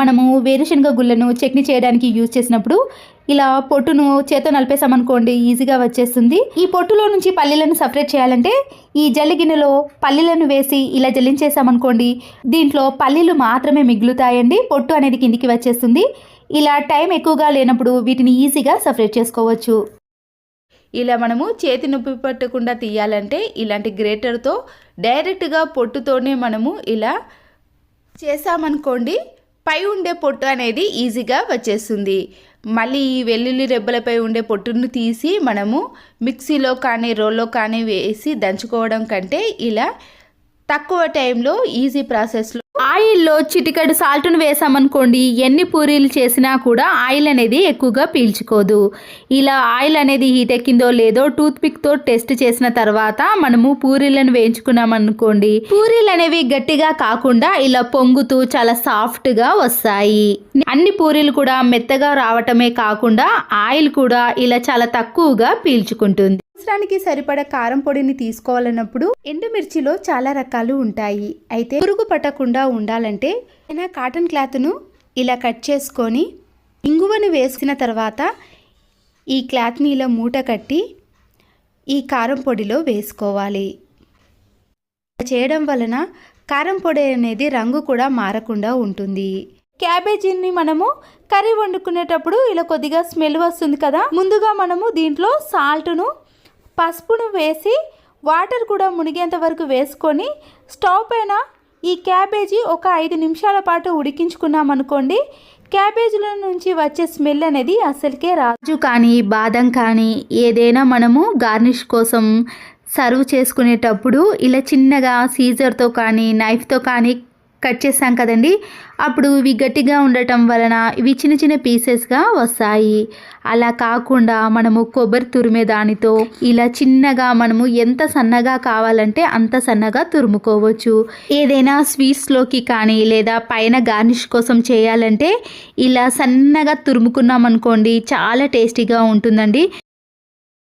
మనము వేరుశనగ గుళ్ళను చట్నీ చేయడానికి యూజ్ చేసినప్పుడు ఇలా పొట్టును చేత్తో నలిపేసామనుకోండి ఈజీగా వచ్చేస్తుంది. ఈ పొట్టులో నుంచి పల్లీలను సపరేట్ చేయాలంటే ఈ జల్లి గిన్నెలో పల్లీలను వేసి ఇలా జల్లించేసామనుకోండి దీంట్లో పల్లీలు మాత్రమే మిగులుతాయండి పొట్టు అనేది కిందికి వచ్చేస్తుంది. ఇలా టైం ఎక్కువగా లేనప్పుడు వీటిని ఈజీగా సపరేట్ చేసుకోవచ్చు. ఇలా మనము చేతి నొప్పి పట్టకుండా తీయాలంటే ఇలాంటి గ్రేటర్తో డైరెక్ట్గా పొట్టుతోనే మనము ఇలా చేసామనుకోండి పై ఉండే పొట్టు అనేది ఈజీగా వచ్చేస్తుంది. మళ్ళీ ఈ వెల్లుల్లి రెబ్బలపై ఉండే పొట్టును తీసి మనము మిక్సీలో కానీ రోల్లో కానీ వేసి దంచుకోవడం కంటే ఇలా తక్కువ టైంలో ఈజీ ప్రాసెస్లో. ఆయిల్లో చిటికడు సాల్ట్ను వేసామనుకోండి ఎన్ని పూరీలు చేసినా కూడా ఆయిల్ అనేది ఎక్కువగా పీల్చుకోదు. ఇలా ఆయిల్ అనేది హీట్ ఎక్కిందో లేదో టూత్ పిక్తో టెస్ట్ చేసిన తర్వాత మనము పూరీలను వేయించుకున్నాం అనుకోండి పూరీలు అనేవి గట్టిగా కాకుండా ఇలా పొంగుతూ చాలా సాఫ్ట్గా వస్తాయి. అన్ని పూరీలు కూడా మెత్తగా రావటమే కాకుండా ఆయిల్ కూడా ఇలా చాలా తక్కువగా పీల్చుకుంటుంది. అవసరానికి సరిపడ కారం పొడిని తీసుకోవాలన్నప్పుడు ఎండుమిర్చిలో చాలా రకాలు ఉంటాయి. అయితే పురుగు పట్టకుండా ఉండాలంటే ఏదైనా కాటన్ క్లాత్ను ఇలా కట్ చేసుకొని ఇంగువను వేసిన తర్వాత ఈ క్లాత్ని ఇలా మూట కట్టి ఈ కారం పొడిలో వేసుకోవాలి. చేయడం వలన కారం పొడి అనేది రంగు కూడా మారకుండా ఉంటుంది. క్యాబేజీని మనము కర్రీ వండుకునేటప్పుడు ఇలా కొద్దిగా స్మెల్ వస్తుంది కదా ముందుగా మనము దీంట్లో సాల్ట్ను పసుపును వేసి వాటర్ కూడా మునిగేంత వరకు వేసుకొని స్టవ్ పైన ఈ క్యాబేజీ ఒక ఐదు నిమిషాల పాటు ఉడికించుకున్నాం అనుకోండి క్యాబేజీల నుంచి వచ్చే స్మెల్ అనేది అసలుకే రాజు కానీ బాదం కానీ ఏదైనా మనము గార్నిష్ కోసం సర్వ్ చేసుకునేటప్పుడు ఇలా చిన్నగా సీజర్తో కానీ నైఫ్తో కానీ కట్ చేసాం కదండి. అప్పుడు ఇవి గట్టిగా ఉండటం వలన ఇవి చిన్న చిన్న పీసెస్గా వస్తాయి. అలా కాకుండా మనము కొబ్బరి తురిమే దానితో ఇలా చిన్నగా మనము ఎంత సన్నగా కావాలంటే అంత సన్నగా తురుముకోవచ్చు. ఏదైనా స్వీట్స్లోకి కానీ లేదా పైన గార్నిష్ కోసం చేయాలంటే ఇలా సన్నగా తురుముకున్నాం అనుకోండి చాలా టేస్టీగా ఉంటుందండి.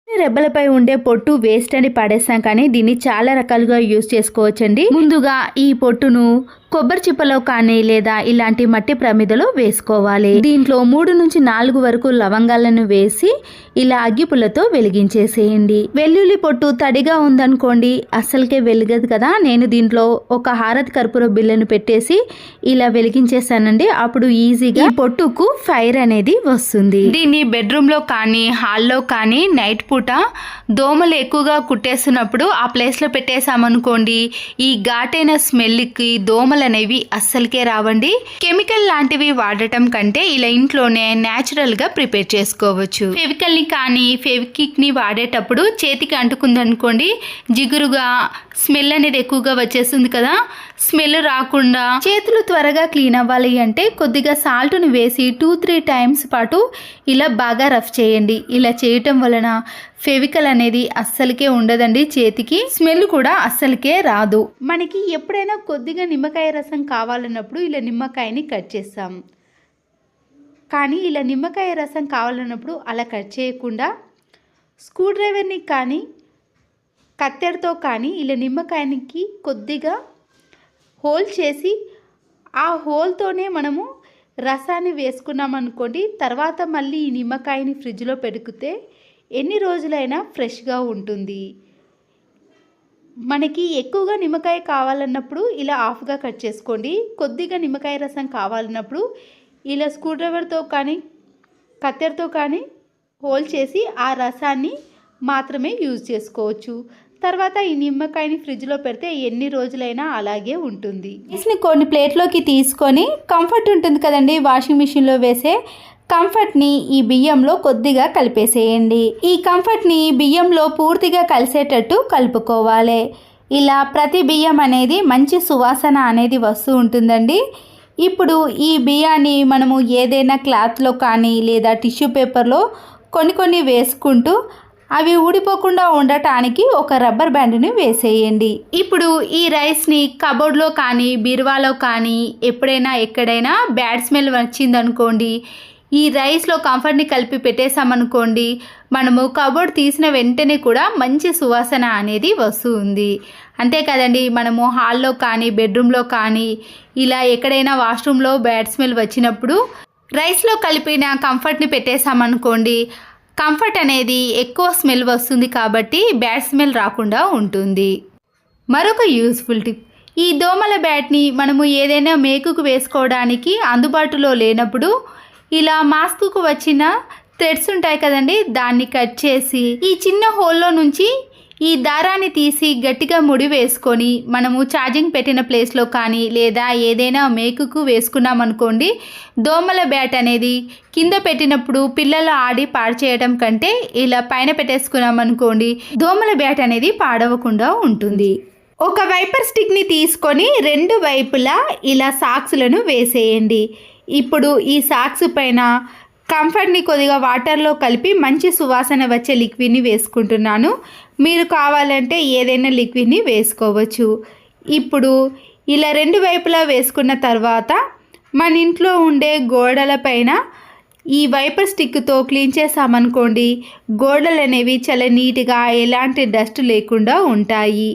రెబ్బలపై ఉండే పొట్టు వేస్ట్ అని పడేస్తాం కానీ దీన్ని చాలా రకాలుగా యూజ్ చేసుకోవచ్చండి. ముందుగా ఈ పొట్టును కొబ్బరి చిప్పలో కానీ లేదా ఇలాంటి మట్టి ప్రమిదలో వేసుకోవాలి. దీంట్లో మూడు నుంచి నాలుగు వరకు లవంగాలను వేసి ఇలా అగ్గిపులతో వెలిగించేసేయండి. వెల్లుల్లి పొట్టు తడిగా ఉందనుకోండి అస్సలకే వెలిగదు కదా. నేను దీంట్లో ఒక హారతి కర్పూర బిల్లను పెట్టేసి ఇలా వెలిగించేసానండి అప్పుడు ఈజీగా పొట్టుకు ఫైర్ అనేది వస్తుంది. దీన్ని బెడ్రూమ్లో కానీ హాల్లో కానీ నైట్ పూట దోమలు ఎక్కువగా కుట్టేస్తున్నప్పుడు ఆ ప్లేస్లో పెట్టేసామనుకోండి ఈ ఘాటైన స్మెల్కి దోమలు అనేవి అస్సలకే రావండి. కెమికల్ లాంటివి వాడటం కంటే ఇలా ఇంట్లోనే న్యాచురల్గా ప్రిపేర్ చేసుకోవచ్చు. ఫెవికల్ని కానీ ఫెవికిక్ని వాడేటప్పుడు చేతికి అంటుకుందనుకోండి జిగురుగా స్మెల్ అనేది ఎక్కువగా వచ్చేస్తుంది కదా. స్మెల్ రాకుండా చేతులు త్వరగా క్లీన్ అవ్వాలి అంటే కొద్దిగా సాల్ట్ను వేసి టూ త్రీ టైమ్స్ పాటు ఇలా బాగా రఫ్ చేయండి. ఇలా చేయటం వలన ఫెవికల్ అనేది అస్సలకే ఉండదండి చేతికి. స్మెల్ కూడా అస్సలకే రాదు. మనకి ఎప్పుడైనా కొద్దిగా నిమ్మకాయ రసం కావాలన్నప్పుడు ఇలా నిమ్మకాయని కట్ చేస్తాం. కానీ ఇలా నిమ్మకాయ రసం కావాలన్నప్పుడు అలా కట్ చేయకుండా స్క్రూ డ్రైవర్ని కానీ కత్తెరతో కానీ ఇలా నిమ్మకాయనికి కొద్దిగా హోల్ చేసి ఆ హోల్తోనే మనము రసాన్ని వేసుకున్నాం అనుకోండి తర్వాత మళ్ళీ ఈ నిమ్మకాయని ఫ్రిడ్జ్లో పెడికితే ఎన్ని రోజులైనా ఫ్రెష్గా ఉంటుంది. మనకి ఎక్కువగా నిమ్మకాయ కావాలన్నప్పుడు ఇలా ఆఫ్గా కట్ చేసుకోండి. కొద్దిగా నిమ్మకాయ రసం కావాలన్నప్పుడు ఇలా స్క్రూ డ్రైవర్తో కానీ కత్తెరతో కానీ హోల్ చేసి ఆ రసాన్ని మాత్రమే యూజ్ చేసుకోవచ్చు. తర్వాత ఈ నిమ్మకాయని ఫ్రిడ్జ్లో పెడితే ఎన్ని రోజులైనా అలాగే ఉంటుంది. ని కొన్ని ప్లేట్లోకి తీసుకొని కంఫర్ట్ ఉంటుంది కదండి వాషింగ్ మిషన్లో వేసే కంఫర్ట్ని ఈ బియ్యంలో కొద్దిగా కలిపేసేయండి. ఈ కంఫర్ట్ని బియ్యంలో పూర్తిగా కలిసేటట్టు కలుపుకోవాలి. ఇలా ప్రతి బియ్యం అనేది మంచి సువాసన అనేది వస్తూ ఉంటుందండి. ఇప్పుడు ఈ బియ్యాన్ని మనము ఏదైనా క్లాత్లో కానీ లేదా టిష్యూ పేపర్లో కొన్ని కొన్ని వేసుకుంటూ అవి ఊడిపోకుండా ఉండటానికి ఒక రబ్బర్ బ్యాండ్ని వేసేయండి. ఇప్పుడు ఈ రైస్ని కబోర్డ్లో కానీ బీరువాలో కానీ ఎప్పుడైనా ఎక్కడైనా బ్యాడ్ స్మెల్ వచ్చిందనుకోండి ఈ రైస్లో కంఫర్ట్ని కలిపి పెట్టేసామనుకోండి మనము కబోర్డ్ తీసిన వెంటనే కూడా మంచి సువాసన అనేది వస్తుంది. అంతే కదండి మనము హాల్లో కానీ బెడ్రూమ్లో కానీ ఇలా ఎక్కడైనా వాష్రూమ్లో బ్యాడ్ స్మెల్ వచ్చినప్పుడు రైస్లో కలిపిన కంఫర్ట్ని పెట్టేసామనుకోండి కంఫర్ట్ అనేది ఎక్కువ స్మెల్ వస్తుంది కాబట్టి బ్యాడ్ స్మెల్ రాకుండా ఉంటుంది. మరొక యూస్ఫుల్ టిప్. ఈ దోమల బ్యాట్ని మనము ఏదైనా మేకుకు వేసుకోవడానికి అందుబాటులో లేనప్పుడు ఇలా మాస్క్కు వచ్చిన థ్రెడ్స్ ఉంటాయి కదండి దాన్ని కట్ చేసి ఈ చిన్న హోల్లో నుంచి ఈ దారాన్ని తీసి గట్టిగా ముడి వేసుకొని మనము ఛార్జింగ్ పెట్టిన ప్లేస్లో కానీ లేదా ఏదైనా మేకుకు వేసుకున్నామనుకోండి దోమల బ్యాట్ అనేది కింద పెట్టినప్పుడు పిల్లలు ఆడి పాడు చేయడం కంటే ఇలా పైన పెట్టేసుకున్నామనుకోండి దోమల బ్యాట్ అనేది పాడవకుండా ఉంటుంది. ఒక వైపర్ స్టిక్ని తీసుకొని రెండు వైపులా ఇలా సాక్స్లను వేసేయండి. ఇప్పుడు ఈ సాక్స్ పైన కంఫర్ట్ని కొద్దిగా వాటర్లో కలిపి మంచి సువాసన వచ్చే లిక్విడ్ని వేసుకుంటున్నాను. మీరు కావాలంటే ఏదైనా లిక్విడ్ని వేసుకోవచ్చు. ఇప్పుడు ఇలా రెండు వైపులా వేసుకున్న తర్వాత మన ఇంట్లో ఉండే గోడలపైన ఈ వైపర్ స్టిక్తో క్లీన్ చేసామనుకోండి గోడలు అనేవి చాలా నీట్గా ఎలాంటి డస్ట్ లేకుండా ఉంటాయి.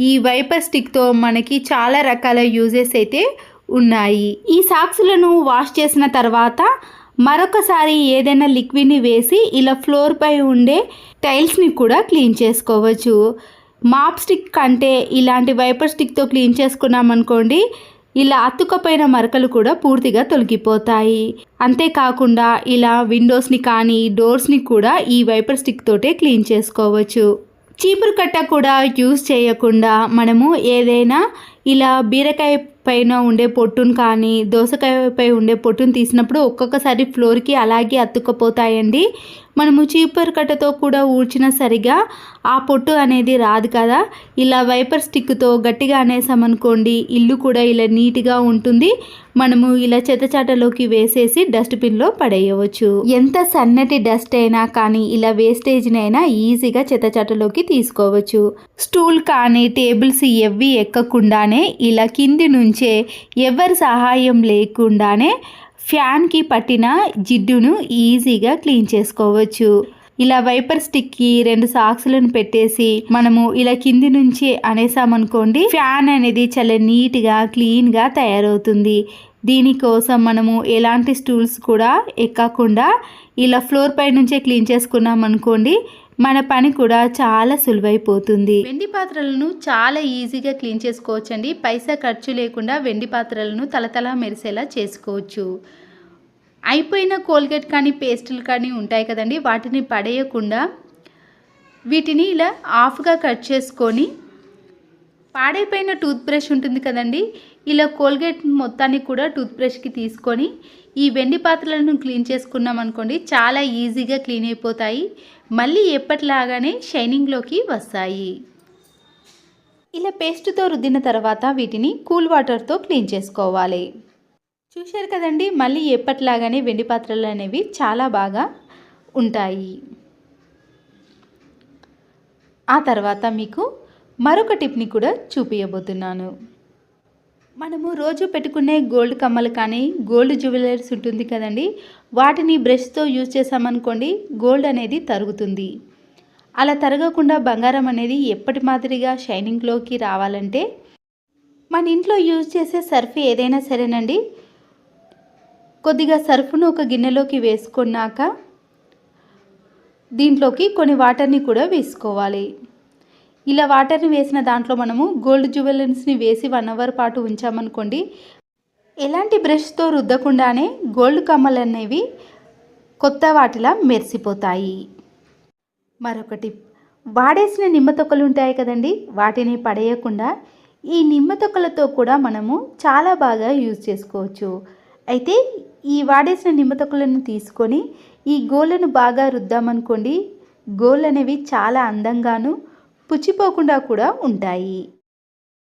ఈ వైపర్ స్టిక్తో మనకి చాలా రకాల యూజెస్ అయితే ఉన్నాయి. ఈ సాక్స్లను వాష్ చేసిన తర్వాత మరొకసారి ఏదైనా లిక్విడ్ని వేసి ఇలా ఫ్లోర్పై ఉండే టైల్స్ని కూడా క్లీన్ చేసుకోవచ్చు. మాప్ స్టిక్ కంటే ఇలాంటి వైపర్ స్టిక్తో క్లీన్ చేసుకున్నామనుకోండి ఇలా అతుకపోయిన మరకలు కూడా పూర్తిగా తొలగిపోతాయి. అంతేకాకుండా ఇలా విండోస్ని కానీ డోర్స్ని కూడా ఈ వైపర్ స్టిక్ తోటే క్లీన్ చేసుకోవచ్చు. చీపురు కట్ట కూడా యూజ్ చేయకుండా మనము ఏదైనా ఇలా బీరకాయ పైన ఉండే పొట్టును కానీ దోసకాయపై ఉండే పొట్టును తీసినప్పుడు ఒక్కొక్కసారి ఫ్లోర్కి అలాగే అతుక్కపోతాయండి. మనము చీపర్ కట్టతో కూడా ఊడ్చినా సరిగా ఆ పొట్టు అనేది రాదు కదా. ఇలా వైపర్ స్టిక్తో గట్టిగా అనేసామనుకోండి ఇల్లు కూడా ఇలా నీట్గా ఉంటుంది. మనము ఇలా చెత్తచాటలోకి వేసేసి డస్ట్బిన్లో పడేయవచ్చు. ఎంత సన్నటి డస్ట్ అయినా కానీ ఇలా వేస్టేజ్నైనా ఈజీగా చెత్తచాటలోకి తీసుకోవచ్చు. స్టూల్ కానీ టేబుల్స్ ఎవ్వి ఎక్కకుండానే ఇలా కింది నుంచే ఎవరి సహాయం లేకుండానే ఫ్యాన్కి పట్టిన జిడ్డును ఈజీగా క్లీన్ చేసుకోవచ్చు. ఇలా వైపర్ స్టిక్కి రెండు సాక్స్లను పెట్టేసి మనము ఇలా కింది నుంచి అనేసామనుకోండి ఫ్యాన్ అనేది చాలా నీట్గా క్లీన్గా తయారవుతుంది. దీనికోసం మనము ఎలాంటి స్టూల్స్ కూడా ఎక్కకుండా ఇలా ఫ్లోర్ పై నుంచే క్లీన్ చేసుకున్నాం అనుకోండి మన పని కూడా చాలా సులువైపోతుంది. వెండి పాత్రలను చాలా ఈజీగా క్లీన్ చేసుకోవచ్చండి. పైసా ఖర్చు లేకుండా వెండి పాత్రలను తలతలా మెరిసేలా చేసుకోవచ్చు. అయిపోయిన కోల్గేట్ కానీ పేస్టులు కానీ ఉంటాయి కదండి. వాటిని పడేయకుండా వీటిని ఇలా ఆఫ్గా కట్ చేసుకొని పాడైపోయిన టూత్ బ్రష్ ఉంటుంది కదండి ఇలా కోల్గేట్ మొత్తాన్ని కూడా టూత్ బ్రష్కి తీసుకొని ఈ వెండి పాత్రలను క్లీన్ చేసుకున్నాం అనుకోండి చాలా ఈజీగా క్లీన్ అయిపోతాయి. మళ్ళీ ఎప్పటిలాగానే షైనింగ్లోకి వస్తాయి. ఇలా పేస్ట్తో రుద్దిన తర్వాత వీటిని కూల్ వాటర్తో క్లీన్ చేసుకోవాలి. చూశారు కదండి మళ్ళీ ఎప్పటిలాగానే వెండి పాత్రలు అనేవి చాలా బాగా ఉంటాయి. ఆ తర్వాత మీకు మరొక టిప్ని కూడా చూపించబోతున్నాను మనము రోజు పెట్టుకునే గోల్డ్ కమ్మలు కానీ గోల్డ్ జ్యువెలరీస్ ఉంటుంది కదండి వాటిని బ్రష్తో యూజ్ చేసామనుకోండి గోల్డ్ అనేది తరుగుతుంది. అలా తరగకుండా బంగారం అనేది ఎప్పటి మాదిరిగా షైనింగ్లోకి రావాలంటే మన ఇంట్లో యూజ్ చేసే సర్ఫ్ ఏదైనా సరేనండి. కొద్దిగా సర్ఫ్ను ఒక గిన్నెలోకి వేసుకున్నాక దీంట్లోకి కొన్ని వాటర్ని కూడా వేసుకోవాలి. ఇలా వాటర్ని వేసిన దాంట్లో మనము గోల్డ్ జ్యువెలరీస్ని వేసి వన్ అవర్ పాటు ఉంచామనుకోండి. ఎలాంటి బ్రష్తో రుద్దకుండానే గోల్డ్ కమ్మలు అనేవి కొత్త వాటిలా మెరిసిపోతాయి. మరొకటి వాడేసిన నిమ్మ తొక్కలు ఉంటాయి కదండి వాటిని పడేయకుండా ఈ నిమ్మ తొక్కలతో కూడా మనము చాలా బాగా యూజ్ చేసుకోవచ్చు. అయితే ఈ వాడేసిన నిమ్మ తొక్కలను తీసుకొని ఈ గోళ్ళను బాగా రుద్దామనుకోండి గోళ్ళు అనేవి చాలా అందంగాను పుచ్చిపోకుండా కూడా ఉంటాయి.